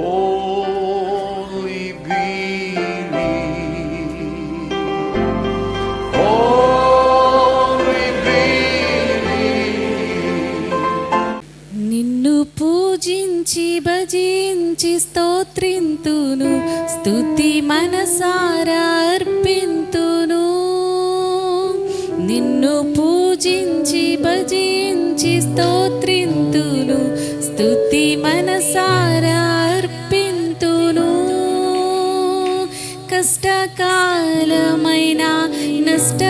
Only believe. Only believe. నిన్ను పూజించి భజించి స్తోత్రింతును స్తుతి మనసారా అర్పింతును నిన్ను పూజించి భజించి స్తోత్రింతును కష్టకాలమైన నష్ట